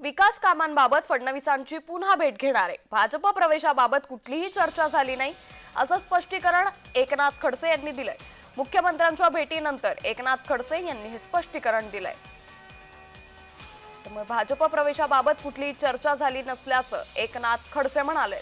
विकास कामांबाबत फडणवीसांची पुन्हा भेट घेणार. आहे भाजप प्रवेशाबाबत कुठलीही चर्चा झाली नाही असं स्पष्टीकरण एकनाथ खडसे यांनी दिलंय. मुख्यमंत्र्यांच्या भेटीनंतर एकनाथ खडसे यांनी हे स्पष्टीकरण दिलंय. त्यामुळे भाजप प्रवेशाबाबत कुठलीही चर्चा झाली नसल्याचं एकनाथ खडसे म्हणाले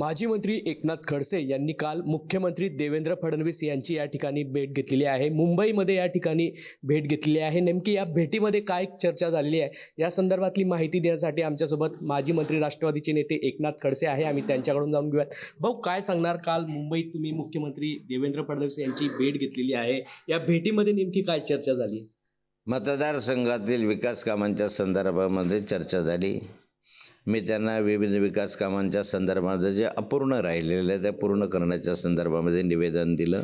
माजी मंत्री एकनाथ खडसे यांनी काल मुख्यमंत्री देवेंद्र फडणवीस यांची या ठिकाणी भेट घेतलेली आहे. मुंबईमध्ये या ठिकाणी भेट घेतलेली आहे. नेमकी या भेटीमध्ये काय चर्चा झालेली आहे? या संदर्भातली माहिती देण्यासाठी आमच्यासोबत माजी मंत्री राष्ट्रवादीचे नेते एकनाथ खडसे आहे. आम्ही त्यांच्याकडून जाऊन घेऊयात. भाऊ काय सांगणार? काल मुंबईत तुम्ही मुख्यमंत्री देवेंद्र फडणवीस यांची भेट घेतलेली आहे. या भेटीमध्ये नेमकी काय चर्चा झाली? मतदारसंघातील विकास कामांच्या संदर्भामध्ये चर्चा झाली. मी त्यांना विविध विकास कामांच्या संदर्भामध्ये जे अपूर्ण राहिलेलं आहे त्या पूर्ण करण्याच्या संदर्भामध्ये निवेदन दिलं.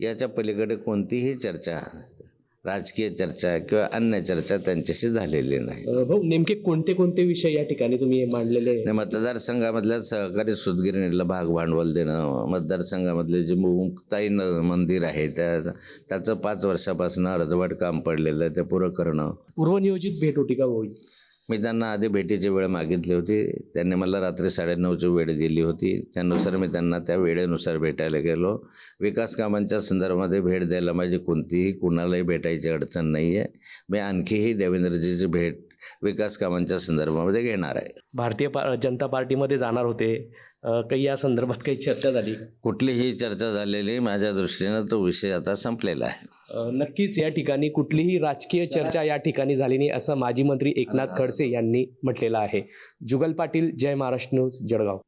याच्या पलीकडे कोणतीही चर्चा राजकीय चर्चा किंवा अन्य चर्चा त्यांच्याशी झालेली नाही. भाऊ नेमके कोणते कोणते विषय या ठिकाणी तुम्ही मांडलेले? मतदारसंघामधल्या सहकारी सुतगिरणीला भाग भांडवल देणं मतदारसंघामधले जे मुक्ताई मंदिर आहे त्या त्याचं पाच वर्षापासून अर्धवट काम पडलेलं आहे ते पुरं करणं. पूर्वनियोजित भेट होती का भाऊ? मी त्यांना आधी भेटीची वेळ मागितली होती. त्यांनी मला रात्री साडेनऊची वेळ दिली होती. त्यानुसार मी त्यांना त्या वेळेनुसार भेटायला गेलो. विकास कामांच्या संदर्भामध्ये भेट द्यायला माझी कोणतीही कुणालाही भेटायची अडचण नाही आहे मी आणखीही देवेंद्रजीची भेट विकास कामांच्या संदर्भामध्ये घेणार आहे. भारतीय पा जनता पार्टीमध्ये जाणार होते. काही या संदर्भात काही चर्चा झाली? कुठलीही चर्चा झालेली माझ्या दृष्टीनं तो विषय आता संपलेला आहे. नक्कीच या ठिकाणी कुठलीही राजकीय चर्चा या ठिकाणी झाली नाही असं माजी मंत्री एकनाथ खडसे यांनी म्हटलेलं आहे. जुगल पाटील जय महाराष्ट्र न्यूज जळगाव.